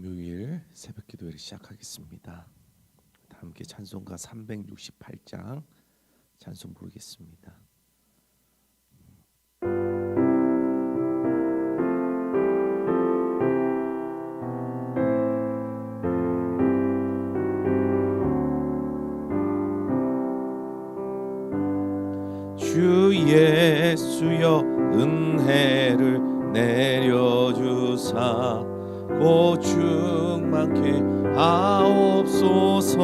금요일 새벽 기도회를 시작하겠습니다. 다 함께 찬송가 368장 찬송 부르겠습니다. 주 예수여 은혜를 내려주사 고충 많게 하옵소서.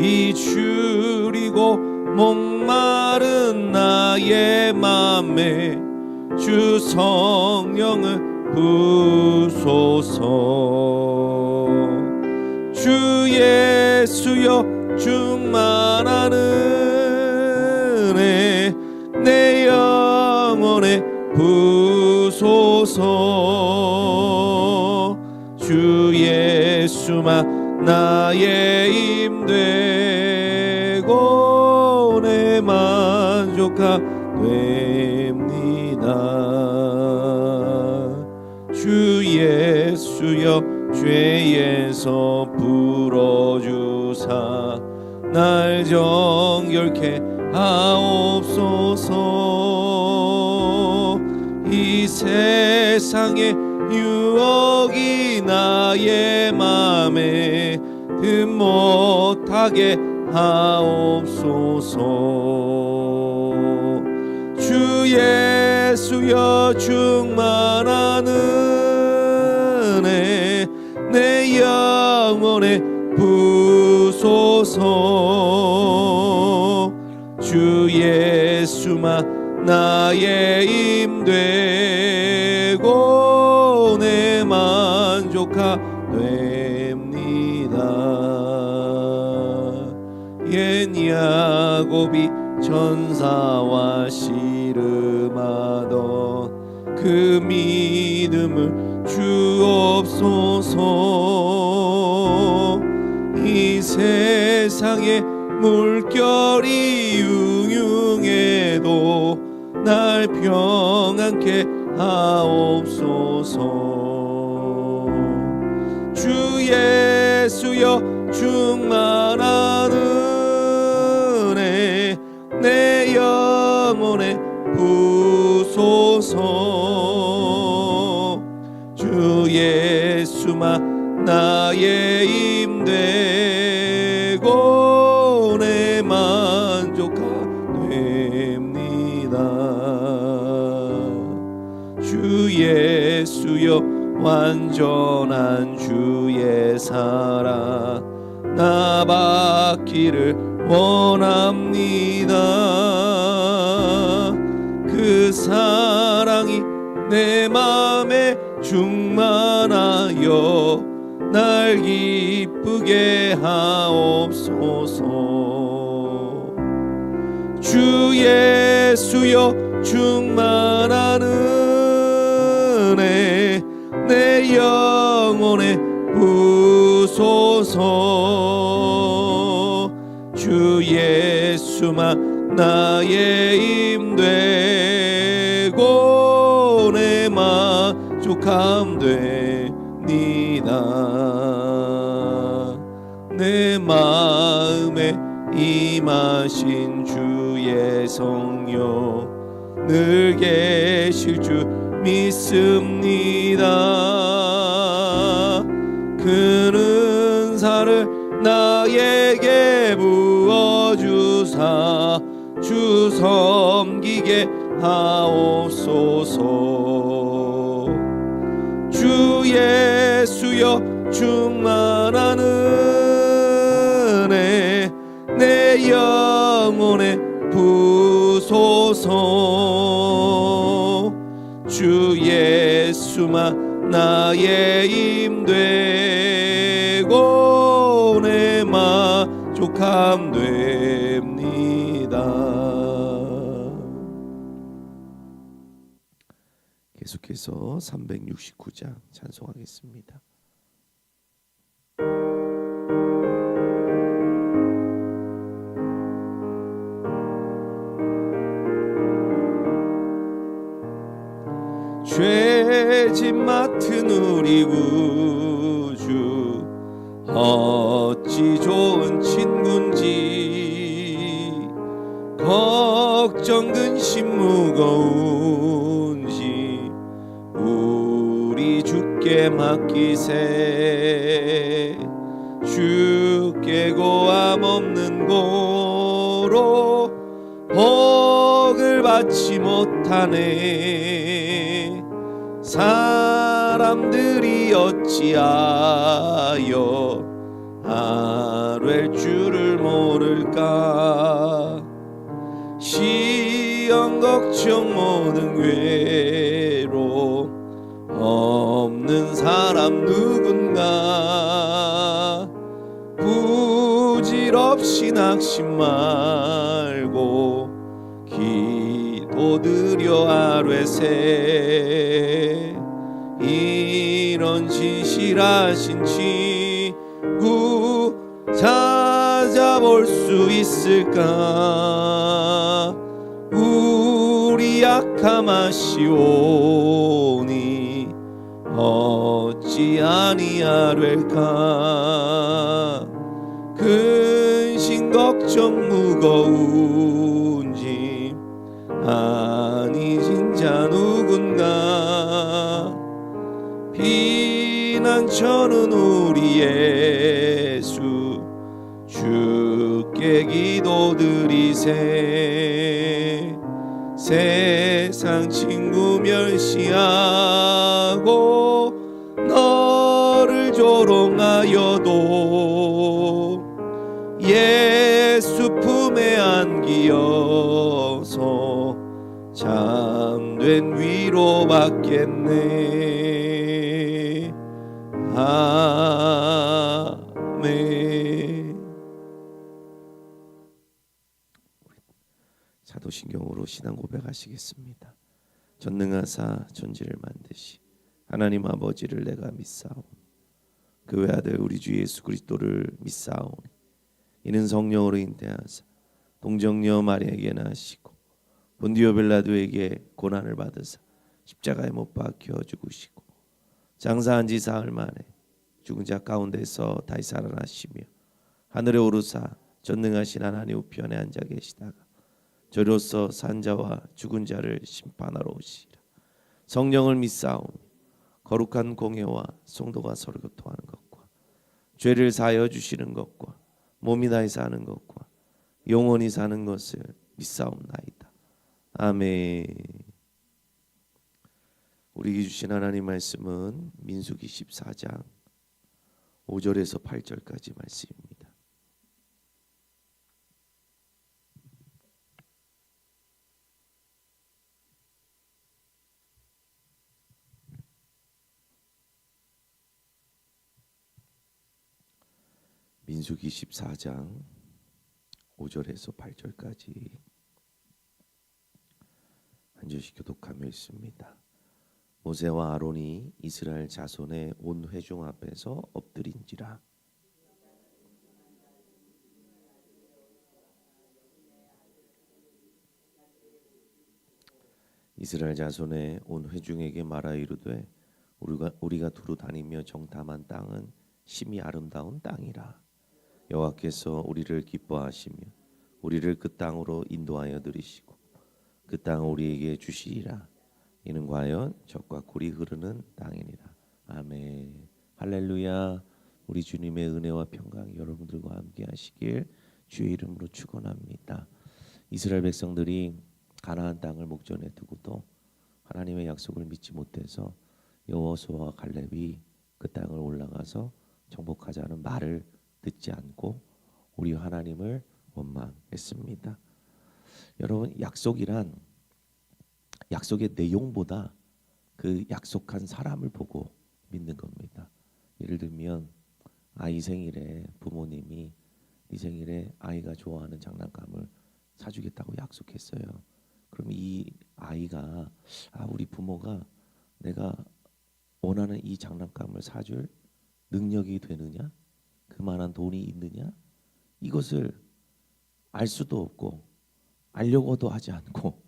이 줄이고 목마른 나의 맘에 주 성령을 부소서. 주 예수여 충만한 은 부소서. 주 예수만 나의 힘되고 내 만족하 됩니다. 주 예수여 죄에서 풀어주사 날 정결케 하옵소서 이 세상의 유혹이 나의 맘에 흠 못하게 하옵소서. 주 예수여 충만한 은혜 내 영혼에 부소서. 주 예수만 나의 힘되 천사와 씨름하던 그 믿음을 주옵소서. 이 세상에 물결이 융융해도 날 평안케 하옵소서. 주예 완전한 주의 사랑 나 받기를 원합니다. 그 사랑이 내 맘에 충만하여 날 기쁘게 하옵소서. 주 예수여 은혜 내 영혼에 부소서. 주 예수만 나의 힘되고 내 만족함 됩니다. 내 마음에 임하신 주의 성령 늘 계실 줄 믿습니다. 그 은사를 나에게 부어주사 주 섬기게 하옵소서. 주 예수여 충만한 은혜 내 영혼에 부소서 예수만 나의 힘되고 내 만족함 됩니다 계속해서 369장 찬송하겠습니다. 집 맡은 우리 구주. 어찌 좋은 친군지 걱정 근심 무거운지 우리 주께 맡기세. 주께 고함 없는 고로 복을 받지 못하네 어찌하여 아뢰 줄을 모를까? 시험 걱정 모든 괴로 없는 사람 누군가? 부질없이 낙심 말고 기도 드려 아뢰세. 이 런 진실하신 친구 찾아볼 수 있을까? 우리 약함하시오니 어찌 아니하될까? 근심 걱정 무거운 피난처는 우리 예수. 주께 기도드리세. 세상 친구 멸시하고 너를 조롱하여도 예수 품에 안기어서 참된 위로 받겠네 신앙 고백하시겠습니다. 전능하사 천지를 만드시 하나님 아버지를 내가 믿사오니 그 외아들 우리 주 예수 그리스도를 믿사오니 이는 성령으로 인대하사 동정녀 마리에게 나시고 본디오 빌라도에게 고난을 받으사 십자가에 못 박혀 죽으시고 장사한 지 사흘 만에 죽은 자 가운데서 다시 살아나시며 하늘에 오르사 전능하신 하나님 우편에 앉아 계시다가 저로서 산자와 죽은 자를 심판하러 오시리라 성령을 믿사오니 거룩한 공예와 성도가 서로 교통하는 것과 죄를 사하여 주시는 것과 몸이 다해 사는 것과 영원히 사는 것을 믿사옵나이다. 아멘. 우리에게 주신 하나님 말씀은 민수기 14장 5절에서 8절까지 말씀입니다. 민수기 14장 5절에서 8절까지 한 절씩 교독하며 있습니다. 모세와 아론이 이스라엘 자손의 온 회중 앞에서 엎드린지라 이스라엘 자손의 온 회중에게 말하 이르되 우리가 우리가 두루 다니며 정탐한 땅은 심히 아름다운 땅이라 여호와께서 우리를 기뻐하시며 우리를 그 땅으로 인도하여 들이시고 그 땅을 우리에게 주시리라. 이는 과연 적과 굴이 흐르는 땅이니라. 아멘. 할렐루야. 우리 주님의 은혜와 평강이 여러분들과 함께 하시길 주의 이름으로 축원합니다. 이스라엘 백성들이 가나안 땅을 목전에 두고도 하나님의 약속을 믿지 못해서 여호수아와 갈렙이 그 땅을 올라가서 정복하자는 말을 듣지 않고 우리 하나님을 원망했습니다. 여러분 약속이란 약속의 내용보다 그 약속한 사람을 보고 믿는 겁니다. 예를 들면 아이 생일에 부모님이 네 생일에 아이가 좋아하는 장난감을 사주겠다고 약속했어요. 그럼 이 아이가 아 우리 부모가 내가 원하는 이 장난감을 사줄 능력이 되느냐? 그만한 돈이 있느냐? 이것을 알 수도 없고 알려고도 하지 않고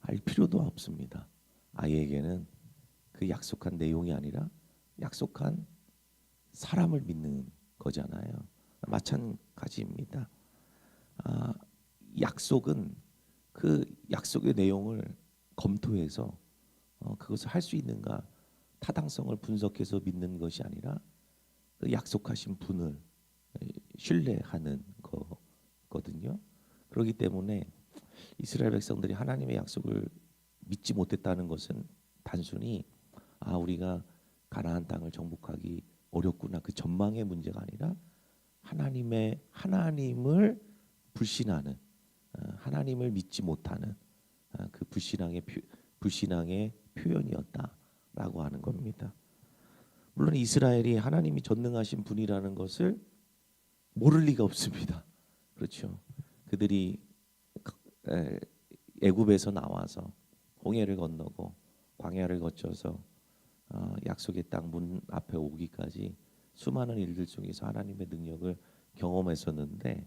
알 필요도 없습니다. 아이에게는 그 약속한 내용이 아니라 약속한 사람을 믿는 거잖아요. 마찬가지입니다. 아, 약속은 그 약속의 내용을 검토해서 어, 그것을 할 수 있는가 타당성을 분석해서 믿는 것이 아니라 그 약속하신 분을 신뢰하는 거거든요. 그렇기 때문에 이스라엘 백성들이 하나님의 약속을 믿지 못했다는 것은 단순히 아 우리가 가나안 땅을 정복하기 어렵구나 그 전망의 문제가 아니라 하나님의 하나님을 불신하는 어, 하나님을 믿지 못하는 어, 그 불신앙의 표, 불신앙의 표현이었다라고 하는 겁니다. 물론 이스라엘이 하나님이 전능하신 분이라는 것을 모를 리가 없습니다. 그렇죠. 그들이 에, 애굽에서 나와서 홍해를 건너고 광야를 거쳐서 어, 약속의 땅 문 앞에 오기까지 수많은 일들 속에서 하나님의 능력을 경험했었는데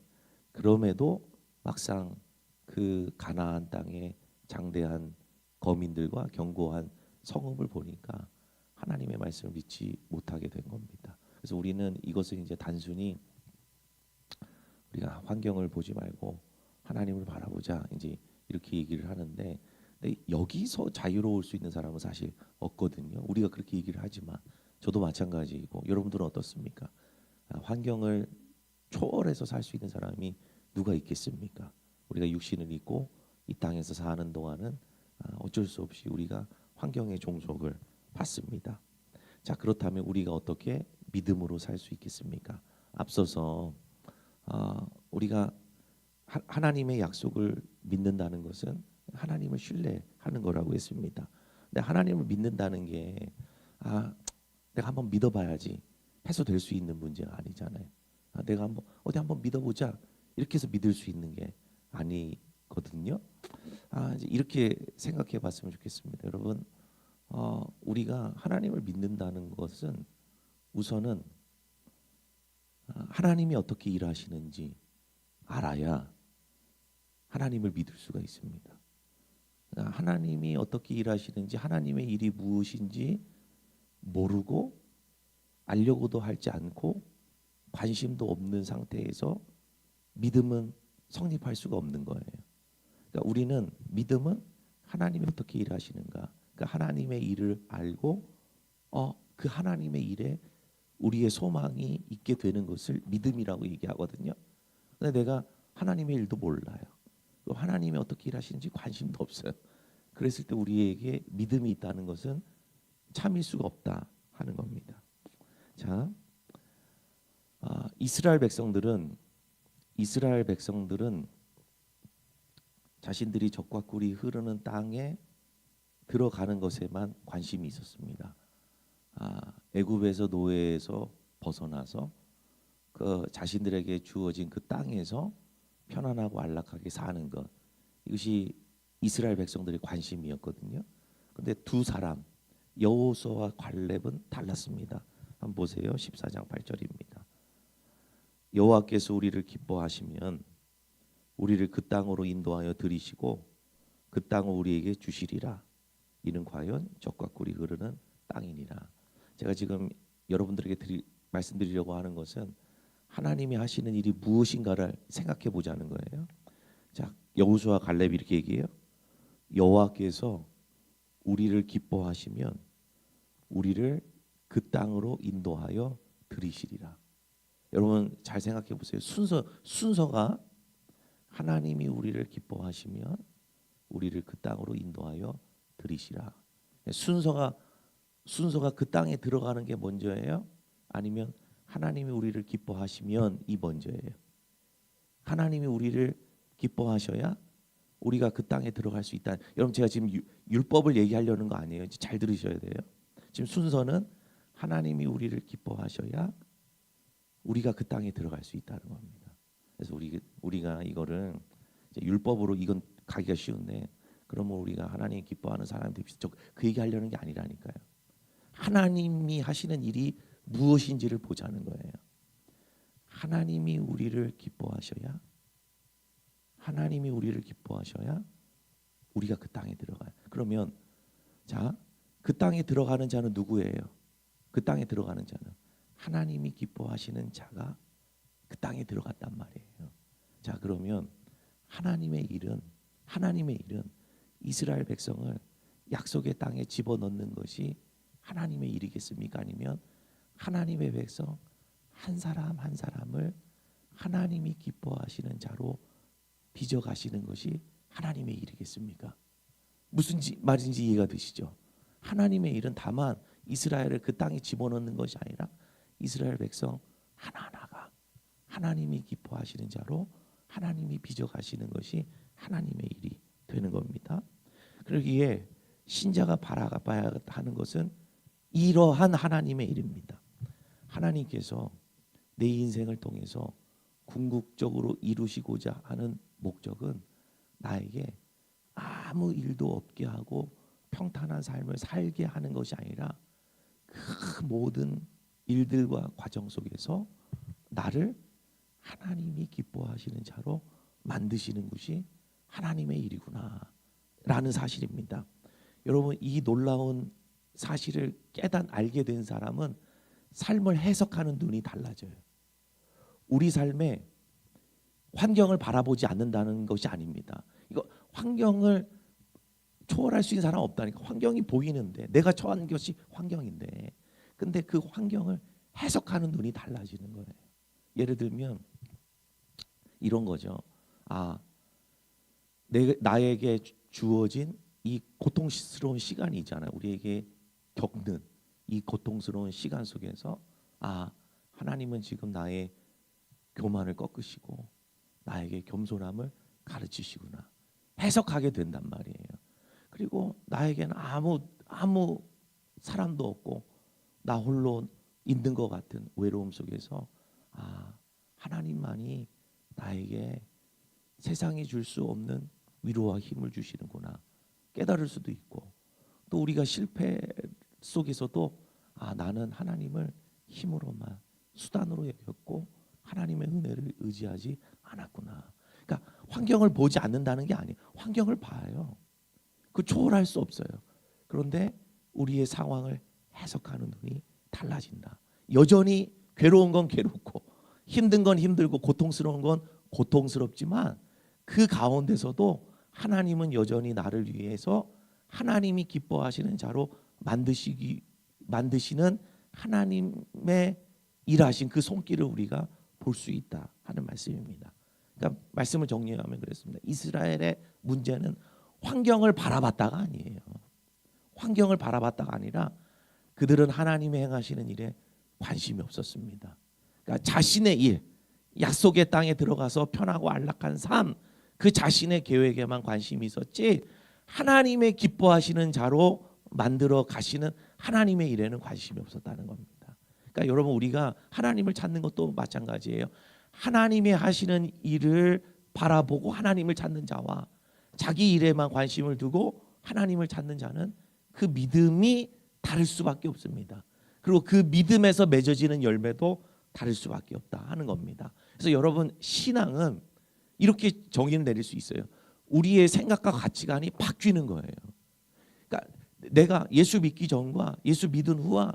그럼에도 막상 그 가나안 땅의 장대한 거민들과 견고한 성읍을 보니까 하나님의 말씀을 믿지 못하게 된 겁니다. 그래서 우리는 이것을 이제 단순히 우리가 환경을 보지 말고 하나님을 바라보자 이제 이렇게 얘기를 하는데 여기서 자유로울 수 있는 사람은 사실 없거든요. 우리가 그렇게 얘기를 하지만 저도 마찬가지이고 여러분들은 어떻습니까? 아, 환경을 초월해서 살 수 있는 사람이 누가 있겠습니까? 우리가 육신을 입고 이 땅에서 사는 동안은 아, 어쩔 수 없이 우리가 환경의 종속을 받습니다. 자 그렇다면 우리가 어떻게 믿음으로 살 수 있겠습니까? 앞서서 어, 우리가 하, 하나님의 약속을 믿는다는 것은 하나님을 신뢰하는 거라고 했습니다. 근데 하나님을 믿는다는 게 아, 내가 한번 믿어봐야지 해서 될 수 있는 문제가 아니잖아요. 아, 내가 한번 어디 한번 믿어보자 이렇게 해서 믿을 수 있는 게 아니거든요. 아, 이제 이렇게 생각해봤으면 좋겠습니다, 여러분. 어, 우리가 하나님을 믿는다는 것은 우선은 아, 하나님이 어떻게 일하시는지 알아야 하나님을 믿을 수가 있습니다. 그러니까 하나님이 어떻게 일하시는지 하나님의 일이 무엇인지 모르고 알려고도 하지 않고 관심도 없는 상태에서 믿음은 성립할 수가 없는 거예요. 그러니까 우리는 믿음은 하나님이 어떻게 일하시는가, 그 하나님의 일을 알고 어, 그 하나님의 일에 우리의 소망이 있게 되는 것을 믿음이라고 얘기하거든요. 근데 내가 하나님의 일도 몰라요. 또 하나님이 어떻게 일하시는지 관심도 없어요. 그랬을 때 우리에게 믿음이 있다는 것은 참일 수가 없다 하는 겁니다. 자, 아, 이스라엘 백성들은 이스라엘 백성들은 자신들이 적과 꿀이 흐르는 땅에 들어가는 것에만 관심이 있었습니다. 아, 애굽에서 노예에서 벗어나서 그 자신들에게 주어진 그 땅에서 편안하고 안락하게 사는 것 이것이 이스라엘 백성들의 관심이었거든요. 근데 두 사람 여호수아와 갈렙은 달랐습니다. 한번 보세요. 14장 8절입니다. 여호와께서 우리를 기뻐하시면 우리를 그 땅으로 인도하여 들이시고 그 땅을 우리에게 주시리라. 이는 과연 적과 꿀이 흐르는 땅이니라. 제가 지금 여러분들에게 드리, 말씀드리려고 하는 것은 하나님이 하시는 일이 무엇인가를 생각해 보자는 거예요. 자, 여호수아 갈렙이 이렇게 얘기해요. 여호와께서 우리를 기뻐하시면 우리를 그 땅으로 인도하여 들이시리라. 여러분 잘 생각해 보세요. 순서 순서가 하나님이 우리를 기뻐하시면 우리를 그 땅으로 인도하여 들이시라. 순서가 순서가 그 땅에 들어가는 게 먼저예요? 아니면 하나님이 우리를 기뻐하시면 이 먼저예요? 하나님이 우리를 기뻐하셔야 우리가 그 땅에 들어갈 수 있다. 여러분 제가 지금 유, 율법을 얘기하려는 거 아니에요. 잘 들으셔야 돼요. 지금 순서는 하나님이 우리를 기뻐하셔야 우리가 그 땅에 들어갈 수 있다는 겁니다. 그래서 우리 우리가 이거를 율법으로 이건 가기가 쉬운데 그러면 우리가 하나님 기뻐하는 사람이 됩시다. 그 얘기 하려는 게 아니라니까요. 하나님이 하시는 일이 무엇인지를 보자는 거예요. 하나님이 우리를 기뻐하셔야 하나님이 우리를 기뻐하셔야 우리가 그 땅에 들어가요. 그러면 자 그 땅에 들어가는 자는 누구예요? 그 땅에 들어가는 자는 하나님이 기뻐하시는 자가 그 땅에 들어갔단 말이에요. 자, 그러면 하나님의 일은 하나님의 일은 이스라엘 백성을 약속의 땅에 집어넣는 것이 하나님의 일이겠습니까? 아니면 하나님의 백성 한 사람 한 사람을 하나님이 기뻐하시는 자로 빚어 가시는 것이 하나님의 일이겠습니까? 무슨 지- 말인지 이해가 되시죠? 하나님의 일은 다만 이스라엘을 그 땅에 집어넣는 것이 아니라 이스라엘 백성 하나하나가 하나님이 기뻐하시는 자로 하나님이 빚어 가시는 것이 하나님의 일이 되는 겁니다. 그러기에 신자가 바라봐야 하는 것은 이러한 하나님의 일입니다. 하나님께서 내 인생을 통해서 궁극적으로 이루시고자 하는 목적은 나에게 아무 일도 없게 하고 평탄한 삶을 살게 하는 것이 아니라 그 모든 일들과 과정 속에서 나를 하나님이 기뻐하시는 자로 만드시는 것이 하나님의 일이구나라는 사실입니다. 여러분 이 놀라운 사실을 깨닫 알게 된 사람은 삶을 해석하는 눈이 달라져요. 우리 삶에 환경을 바라보지 않는다는 것이 아닙니다. 이거 환경을 초월할 수 있는 사람 없다니까 환경이 보이는데 내가 처한 것이 환경인데 근데 그 환경을 해석하는 눈이 달라지는 거예요. 예를 들면 이런 거죠. 아, 내 나에게 주- 주어진 이 고통스러운 시간이 있잖아요. 우리에게 겪는 이 고통스러운 시간 속에서 아, 하나님은 지금 나의 교만을 꺾으시고 나에게 겸손함을 가르치시구나. 해석하게 된단 말이에요. 그리고 나에게는 아무 아무 사람도 없고 나 홀로 있는 것 같은 외로움 속에서 아 하나님만이 나에게 세상이 줄 수 없는 위로와 힘을 주시는구나 깨달을 수도 있고 또 우리가 실패 속에서도 아 나는 하나님을 힘으로만 수단으로 여겼고 하나님의 은혜를 의지하지 않았구나. 그러니까 환경을 보지 않는다는 게 아니에요. 환경을 봐요. 그 초월할 수 없어요. 그런데 우리의 상황을 해석하는 눈이 달라진다. 여전히 괴로운 건 괴롭고 힘든 건 힘들고 고통스러운 건 고통스럽지만 그 가운데서도 하나님은 여전히 나를 위해서 하나님이 기뻐하시는 자로 만드시기 만드시는 하나님의 일하신 그 손길을 우리가 볼 수 있다 하는 말씀입니다. 그러니까 말씀을 정리하면 그랬습니다. 이스라엘의 문제는 환경을 바라봤다가 아니에요. 환경을 바라봤다가 아니라 그들은 하나님이 행하시는 일에 관심이 없었습니다. 그러니까 자신의 일, 약속의 땅에 들어가서 편하고 안락한 삶, 그 자신의 계획에만 관심이 있었지 하나님의 기뻐하시는 자로 만들어 가시는 하나님의 일에는 관심이 없었다는 겁니다. 그러니까 여러분 우리가 하나님을 찾는 것도 마찬가지예요. 하나님이 하시는 일을 바라보고 하나님을 찾는 자와 자기 일에만 관심을 두고 하나님을 찾는 자는 그 믿음이 다를 수밖에 없습니다. 그리고 그 믿음에서 맺어지는 열매도 다를 수밖에 없다 하는 겁니다. 그래서 여러분 신앙은 이렇게 정의를 내릴 수 있어요. 우리의 생각과 가치관이 바뀌는 거예요. 내가 예수 믿기 전과 예수 믿은 후와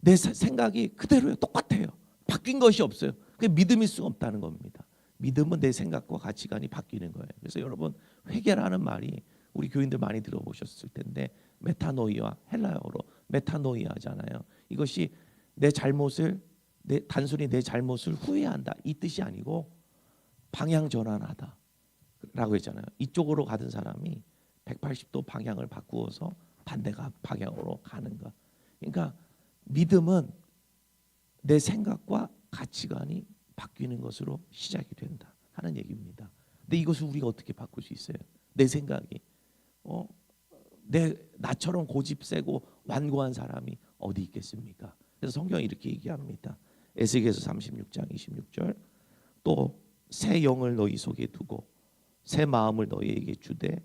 내 사- 생각이 그대로요. 똑같아요. 바뀐 것이 없어요. 그게 믿음일 수 없다는 겁니다. 믿음은 내 생각과 가치관이 바뀌는 거예요. 그래서 여러분 회개라는 말이 우리 교인들 많이 들어보셨을 텐데 메타노이와 헬라어로 메타노이아잖아요. 이것이 내 잘못을 내 단순히 내 잘못을 후회한다 이 뜻이 아니고 방향 전환하다. 라고 했잖아요. 이쪽으로 가던 사람이 180도 방향을 바꾸어서 반대가 방향으로 가는 것. 그러니까 믿음은 내 생각과 가치관이 바뀌는 것으로 시작이 된다 하는 얘기입니다. 근데 이것을 우리가 어떻게 바꿀 수 있어요? 내 생각이 어? 내 나처럼 고집 세고 완고한 사람이 어디 있겠습니까? 그래서 성경이 이렇게 얘기합니다. 에스겔서 36장 26절 또 새 영을 너희 속에 두고 새 마음을 너희에게 주되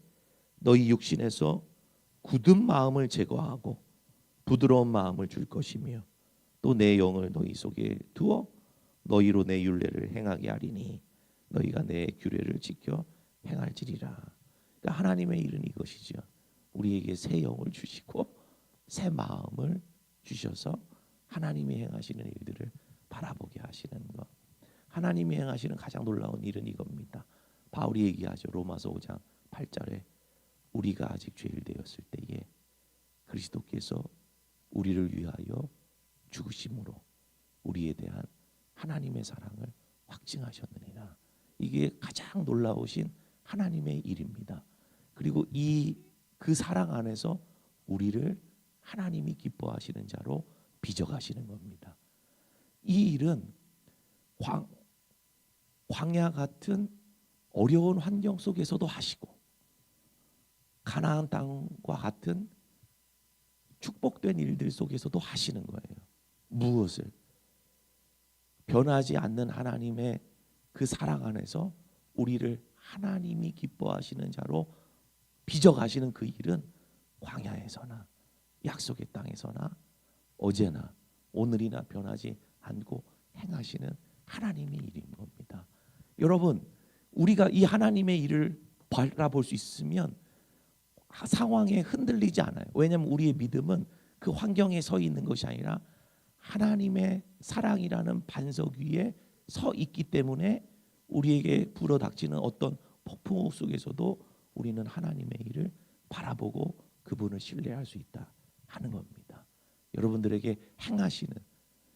너희 육신에서 굳은 마음을 제거하고 부드러운 마음을 줄 것이며 또 내 영을 너희 속에 두어 너희로 내 율례를 행하게 하리니 너희가 내 규례를 지켜 행할지리라. 그러니까 하나님의 일은 이것이죠. 우리에게 새 영을 주시고 새 마음을 주셔서 하나님이 행하시는 일들을 바라보게 하시는 것. 하나님이 행하시는 가장 놀라운 일은 이겁니다. 바울이 얘기하죠. 로마서 5장 8절에 우리가 아직 죄일 되었을 때에 그리스도께서 우리를 위하여 죽으심으로 우리에 대한 하나님의 사랑을 확증하셨느니라. 이게 가장 놀라우신 하나님의 일입니다. 그리고 이 그 사랑 안에서 우리를 하나님이 기뻐하시는 자로 빚어가시는 겁니다. 이 일은 광, 광야 같은 어려운 환경 속에서도 하시고 가나안 땅과 같은 축복된 일들 속에서도 하시는 거예요. 무엇을 변하지 않는 하나님의 그 사랑 안에서 우리를 하나님이 기뻐하시는 자로 빚어 가시는 그 일은 광야에서나 약속의 땅에서나 어제나 오늘이나 변하지 않고 행하시는 하나님의 일인 겁니다. 여러분, 우리가 이 하나님의 일을 바라볼 수 있으면 상황에 흔들리지 않아요. 왜냐하면 우리의 믿음은 그 환경에 서 있는 것이 아니라 하나님의 사랑이라는 반석 위에 서 있기 때문에 우리에게 불어닥치는 어떤 폭풍 속에서도 우리는 하나님의 일을 바라보고 그분을 신뢰할 수 있다 하는 겁니다. 여러분들에게 행하시는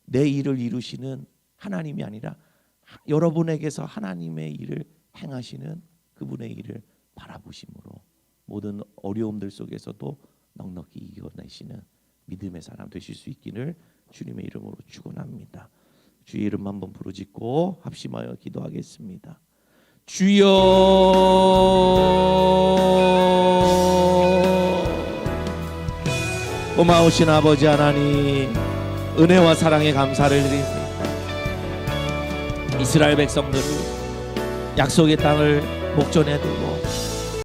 내 일을 이루시는 하나님이 아니라 하- 여러분에게서 하나님의 일을 행하시는 그분의 일을 바라보심으로 모든 어려움들 속에서도 넉넉히 이겨내시는 믿음의 사람 되실 수 있기를 주님의 이름으로 축원합니다. 주의 이름 한번 부르짖고 합심하여 기도하겠습니다. 주여 고마우신 아버지 하나님 은혜와 사랑에 감사를 드립니다. 이스라엘 백성들을 약속의 땅을 목전에 두고